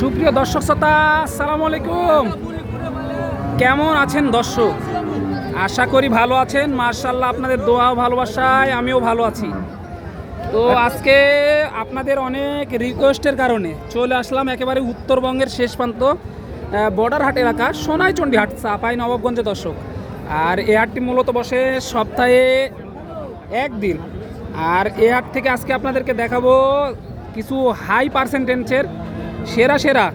সুপ্রিয় দর্শক শ্রোতা, আসসালামু আলাইকুম। কেমন আছেন দর্শক? আশা করি ভালো আছেন। মার্শাল্লাহ আপনাদের দোয়া ভালোবাসায় আমিও ভালো আছি। তো আজকে আপনাদের অনেক রিকোয়েস্টের কারণে চলে আসলাম একেবারে উত্তরবঙ্গের শেষ প্রান্ত বর্ডার হাট এলাকা সোনাইচন্ডী হাট চাপাই নবাবগঞ্জে দর্শক। আর এ হাটটি মূলত বসে সপ্তাহে একদিন। আর এ হাট থেকে আজকে আপনাদেরকে দেখাবো কিছু হাই পার্সেন্টেন্সের সেরা সেরা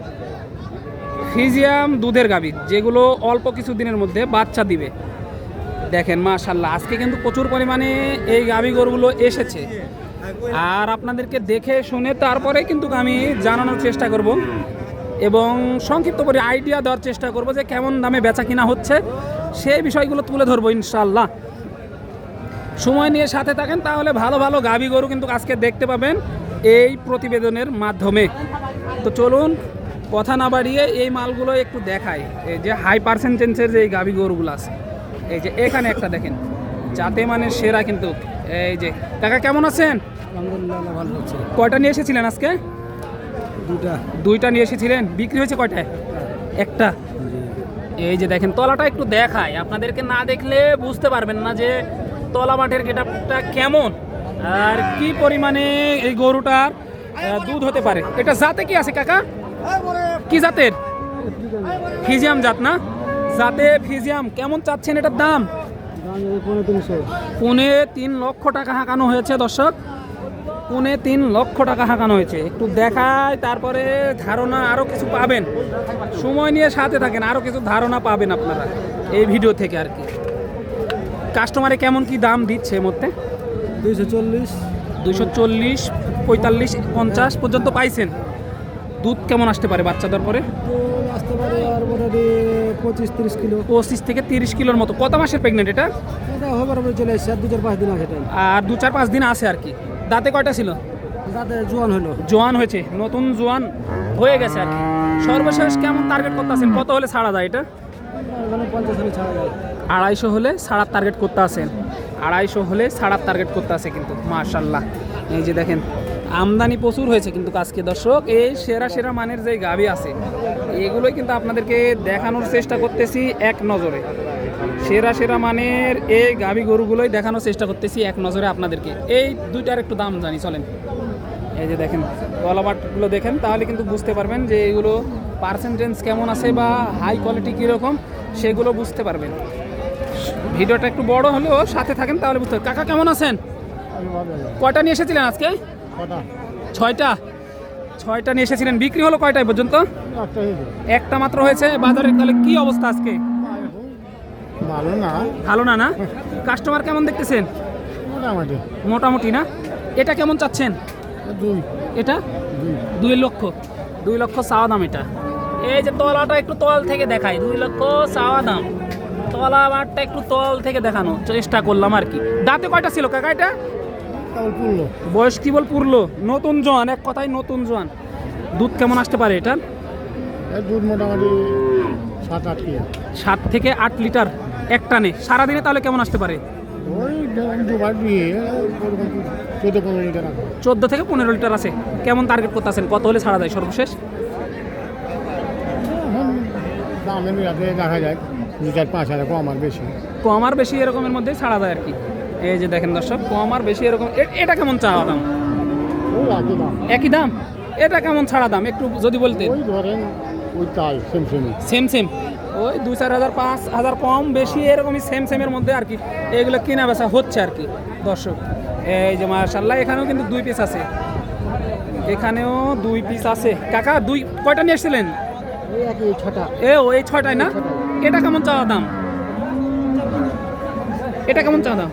ফিজিয়াম দুধের গাভী, যেগুলো অল্প কিছু দিনের মধ্যে বাচ্চা দিবে। দেখেন মাশাল্লাহ আজকে কিন্তু প্রচুর পরিমাণে এই গাভী গরুগুলো এসেছে। আর আপনাদেরকে দেখে শুনে তারপরে কিন্তু আমি জানানোর চেষ্টা করব এবং সংক্ষিপ্ত করে আইডিয়া দেওয়ার চেষ্টা করব যে কেমন দামে বেচা কিনা হচ্ছে। সেই বিষয়গুলো তুলে ধরবো ইনশাল্লাহ সময় নিয়ে সাথে থাকেন, তাহলে ভালো ভালো গাভী গরু কিন্তু আজকে দেখতে পাবেন এই প্রতিবেদনের মাধ্যমে। তো চলুন কথা না বাড়িয়ে এই মালগুলো একটু দেখাই। এই যে হাই পার্সেন্টেন্সের যে এই গাভী গরুগুলো আছে এই যে এখানে একটা দেখেন যাতে মানে সেরা কিন্তু। এই যে কাকা কেমন আছেন? কয়টা নিয়ে এসেছিলেন আজকে? দুটা দুইটা নিয়ে এসেছিলেন? বিক্রি হয়েছে কয়টায়? একটা। এই যে দেখেন তলাটা একটু দেখায় আপনাদেরকে না দেখলে বুঝতে পারবেন না যে তলা মাঠের গেটআপটা কেমন। আর কি পরিমাণে এই গরুটার দুধ হতে পারে। এটা জাতে কি আছে কাকা? কি জাতের? ফিজিয়াম জাত না? জাতে ফিজিয়াম। কেমন চাচ্ছেন এটার দাম? পুনে তিন লক্ষ টাকা হাঁকানো হয়েছে দর্শক। পুনে তিন লক্ষ টাকা হাঁকানো হয়েছে। একটু দেখায় তারপরে ধারণা আরও কিছু পাবেন। সময় নিয়ে সাথে থাকেন আরও কিছু ধারণা পাবেন আপনারা এই ভিডিও থেকে আর কি। কাস্টমারে কেমন কি দাম দিচ্ছে এর মধ্যে? দুইশো চল্লিশ। দুইশো চল্লিশ পঁয়তাল্লিশ, পঞ্চাশ পর্যন্ত পাইছেন। দুধ কেমন আসতে পারে বাচ্চাদের পরে? আসতে পারে আর পঁচিশ তিরিশ কিলো পঁচিশ থেকে তিরিশ কিলোর মতো। কত মাসের প্রেগনেন্ট এটা? চলে এসেছি আর দু চার পাঁচ দিন আছে আর দু চার পাঁচ দিন আছে আর কি। দাঁতে কয়টা ছিল? যাতে জোয়ান হলো জোয়ান হয়েছে। নতুন জোয়ান হয়ে গেছে আর কি। সর্বশেষ কেমন টার্গেট করতে আছেন কত হলে ছাড়া যায় এটা? আড়াইশো হলে ছাড়ার টার্গেট করতে আছেন। আড়াইশো হলে ছাড়ার টার্গেট করতে আছে কিন্তু, মাশাল্লাহ। এই যে দেখেন আমদানি প্রচুর হয়েছে কিন্তু আজকে দর্শক এই সেরা সেরা মানের যে গাভি আছে এগুলোই কিন্তু আপনাদেরকে দেখানোর চেষ্টা করতেছি এক নজরে। সেরা সেরা মানের এই গাভি গরুগুলোই দেখানোর চেষ্টা করতেছি এক নজরে আপনাদেরকে। এই দুইটার একটু দাম জানি চলেন। এই যে দেখেন গলাবাটগুলো দেখেন তাহলে কিন্তু বুঝতে পারবেন যে এগুলো পার্সেন্টেজ কেমন আছে বা হাই কোয়ালিটি কীরকম সেগুলো বুঝতে পারবেন। ভিডিওটা একটু বড় হলেও সাথে থাকেন তাহলে বুঝতে পারবেন। কাকা কেমন আছেন? কয়টা নিয়ে এসেছিলেন আজকে? ছয়টা? ছয়টা নিয়ে এসেছিলেন। বিক্রি হলো কয়টায় পর্যন্ত? একটা মাত্র হয়েছে। বাজারের তাহলে কি অবস্থা আজকে? ভালো না। ভালো না না? কাস্টমার কেমন দেখতেছেন? মোটামুটি। মোটামুটি না? এটা কেমন চাচ্ছেন? দুই। এটা? দুই। লক্ষ। দুই লক্ষ চাওয়া দাম এটা। এই যে তলাটা একটু তল থেকে দেখাই। দুই লক্ষ চাওয়া দাম। তলা মাঠটা একটু তল থেকে দেখানো চেষ্টা করলাম আর কি। দাঁতে কয়টা ছিল কাকা এটা? বয়স কি বল পুরলো নতুন জোয়ান এক কথায় নতুন জোয়ান। দুধ কেমন আসতে পারে এটা দুধ মোটামুটি সাত আট সাত থেকে আট লিটার এক টানে। সারাদিনে তাহলে কেমন আসতে পারে? চোদ্দ লিটার থেকে পনেরো লিটার আছে। কেমন টার্গেট করতেছেন? কত হলে ছাড়া যায় সর্বশেষ? দেখা যায়। চার পাঁচ হাজার কম আর বেশি। কম আর বেশি এরকমের মধ্যে ছাড়া যায় আর কি। এই যে দেখেন দর্শক কম আর বেশি এরকম এটা কেমন চাওয়া দাম? একই দাম। এটা কেমন ছাড়া দাম? একটু যদি বলতে সেম সেম ওই দুই চার হাজার পাঁচ হাজার কম বেশি এরকমই সেম সেমের মধ্যে আর কি এগুলো কেনা বেচা হচ্ছে আর কি দর্শক। এই যে মার্শাল্লাহ এখানেও কিন্তু দুই পিস আছে। এখানেও দুই পিস আছে। কাকা দুই কয়টা নিয়ে এসেছিলেন এ ও এই ছয়টায় না? এটা কেমন চাওয়া দাম? এটা কেমন চাওয়া দাম?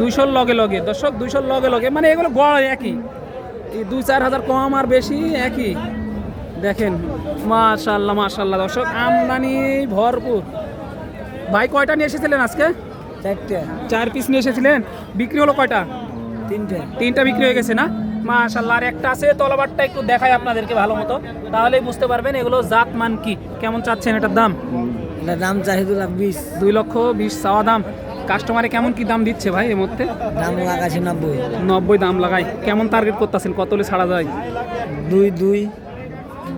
দুইশোর লগে লগে। দর্শক দুইশোর লগে লগে। মানে এগুলো গড় একই। এই দুই চার হাজার কম আর বেশি একই। দেখেন মাশাল্লাহ মাশাল্লাহ। দর্শক আমদানি ভরপুর। ভাই কয়টা নিয়ে এসেছিলেন আজকে? চারটে। চার পিস নিয়ে এসেছিলেন। বিক্রি হলো কয়টা? তিনটে। তিনটা বিক্রি হয়ে গেছে না? মাশাল্লাহ আর একটা আছে তলাবারটা একটু দেখাই আপনাদেরকে ভালো মতো। তাহলেই বুঝতে পারবেন এগুলো জাত মান কি। কেমন চাচ্ছেন এটার দাম? দাম চাহিদা লাখ বিশ। দুই লক্ষ বিশ চাওয়া দাম। কাস্টমারে কেমন কি দাম দিচ্ছে ভাই এর মধ্যে দাম লাগাছে নব্বই। নব্বই দাম লাগাই কেমন টার্গেট করতেছেন? কত হলে ছাড়া যায়? দুই দুই।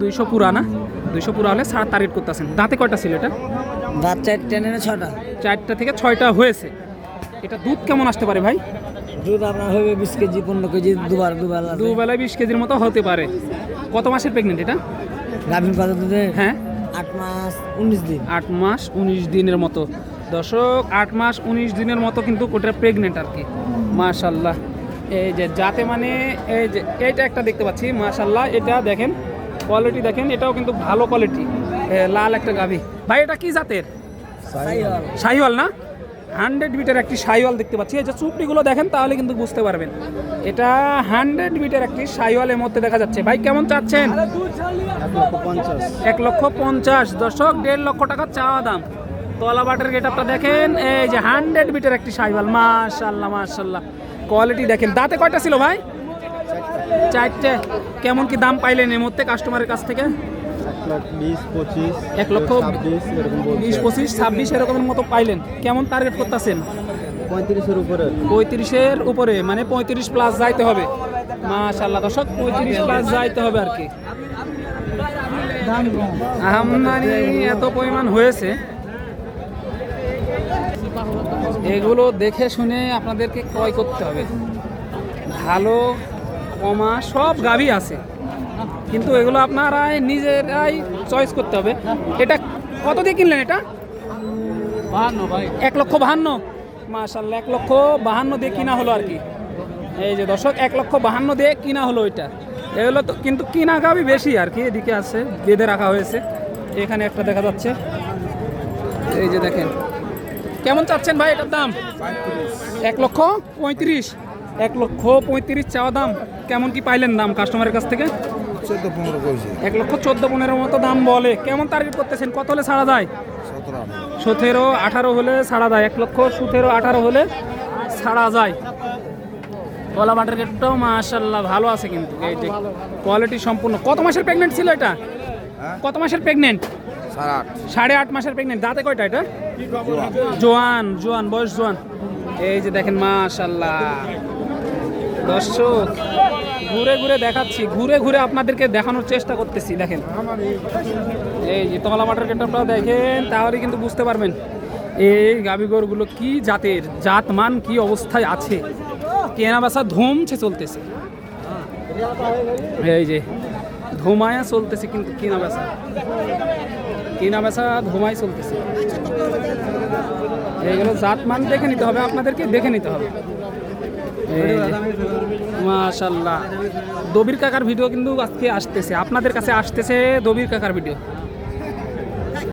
দুইশো পুরা না দুইশো পুরা হলে সার টার্গেট করতেছেন। দাঁতে কয়টা ছিল এটা? দাঁত চারটে নেনে ছটা চারটা থেকে ছয়টা হয়েছে। এটা দুধ কেমন আসতে পারে ভাই? দুধ আপনার হবে বিশ কেজি পনেরো কেজি দুবার দুবার দু বেলায় বিশ কেজির মতো হতে পারে। কত মাসের প্রেগনেন্ট এটা? গাভীর কত দুধে হ্যাঁ। আট মাস উনিশ দিন। আট মাস উনিশ দিনের মতো। দর্শক আট মাস উনিশ দিনের মতো কিন্তু ওটা প্রেগনেন্ট আর কি। মাশাল্লাহ। এই যে যাতে মানে এই যে এইটা একটা দেখতে পাচ্ছি মাশাল্লাহ এটা দেখেন কোয়ালিটি দেখেন এটাও কিন্তু ভালো কোয়ালিটি লাল একটা গাভি। ভাই এটা কি জাতের? সাইওয়াল। না? হান্ড্রেড বিটের একটি শাহিওয়াল দেখতে পাচ্ছি। এই যে চুপড়িগুলো দেখেন তাহলে কিন্তু বুঝতে পারবেন। এটা হান্ড্রেড বিটের একটি শাহিওয়ালের মধ্যে দেখা যাচ্ছে। ভাই কেমন চাচ্ছেন? এক লক্ষ পঞ্চাশ। দশক দেড় লক্ষ টাকা চাওয়া দাম। তলা গেট গেটআপটা দেখেন এই যে হান্ড্রেড বিটের একটি সাইবাল মাশাল্লাহ মাশাল্লাহ কোয়ালিটি দেখেন। দাঁতে কয়টা ছিল ভাই? চারটে। কেমন কি দাম পাইলেন এর মধ্যে কাস্টমারের কাছ থেকে? এক লক্ষ বিশ পঁচিশ ছাব্বিশ এরকমের মতো পাইলেন। কেমন টার্গেট করতেছেন? পঁয়ত্রিশের উপরে। পঁয়ত্রিশের উপরে মানে পঁয়ত্রিশ প্লাস যাইতে হবে। মাশাল্লাহ দর্শক পঁয়ত্রিশ প্লাস যাইতে হবে আর কি। আমদানি এত পরিমাণ হয়েছে। এগুলো দেখে শুনে আপনাদেরকে ক্রয় করতে হবে। ভালো কমা সব গাভী আছে। কিন্তু এগুলো আপনারাই নিজেরাই চয়েস করতে হবে। এটা কত দিয়ে কিনলেন এটা? এক লক্ষ বাহান্ন? মাশাল্লাহ এক লক্ষ বাহান্ন দিয়ে কিনা হলো আর কি। এই যে দর্শক এক লক্ষ বাহান্ন দিয়ে কিনা হলো এটা। এগুলো তো কিন্তু কিনা গাবি বেশি আর কি এদিকে আছে বেঁধে রাখা হয়েছে। এখানে একটা দেখা যাচ্ছে। এই যে দেখেন কেমন চাচ্ছেন ভাই এটার দাম? এক লক্ষ পঁয়ত্রিশ। এক লক্ষ পঁয়ত্রিশ চাওয়া দাম। কেমন কি পাইলেন দাম কাস্টমারের কাছ থেকে? চোদ্দ পনেরো এক লক্ষ চোদ্দ পনেরো মতো দাম বলে। কেমন টার্গেট করতেছেন? কত হলে ছাড়া যায়? সতেরো আঠারো। হলে ছাড়া যায়। এক লক্ষ সতেরো আঠারো হলে ছাড়া যায়। কলা বাটার গেটটাও মাশাল্লাহ ভালো আছে কিন্তু। কোয়ালিটি সম্পূর্ণ। কত মাসের প্রেগনেন্ট ছিল এটা? কত মাসের প্রেগনেন্ট সাড়ে আট। মাসের প্রেগনেন্ট দাঁতে কয়টা এটা? জোয়ান জোয়ান, বয়স জোয়ান। এই যে দেখেন মাশাল্লাহ দর্শক, ঘুরে ঘুরে দেখাচ্ছি, ঘুরে ঘুরে আপনাদেরকে দেখানোর চেষ্টা করতেছি, দেখেন। এই যে তলা মাটার কেটটা দেখেন, তাহলে কিন্তু বুঝতে পারবেন। এই গাবিগরগুলো কি জাতের, জাত মান কি অবস্থায় আছে? কেনা বেচা ধুমছে চলতেছে। এই যে ধুমায়া চলতেছে কিন্তু কেনা বেচা কেনা বেচা ঘুমাই চলতেছে। এইগুলো জাত মান দেখে নিতে হবে, আপনাদেরকে দেখে নিতে হবে। মাশাল্লাহ। দবির কাকার ভিডিও কিন্তু আজকে আসতেছে। আপনাদের কাছে আসতেছে দবির কাকার ভিডিও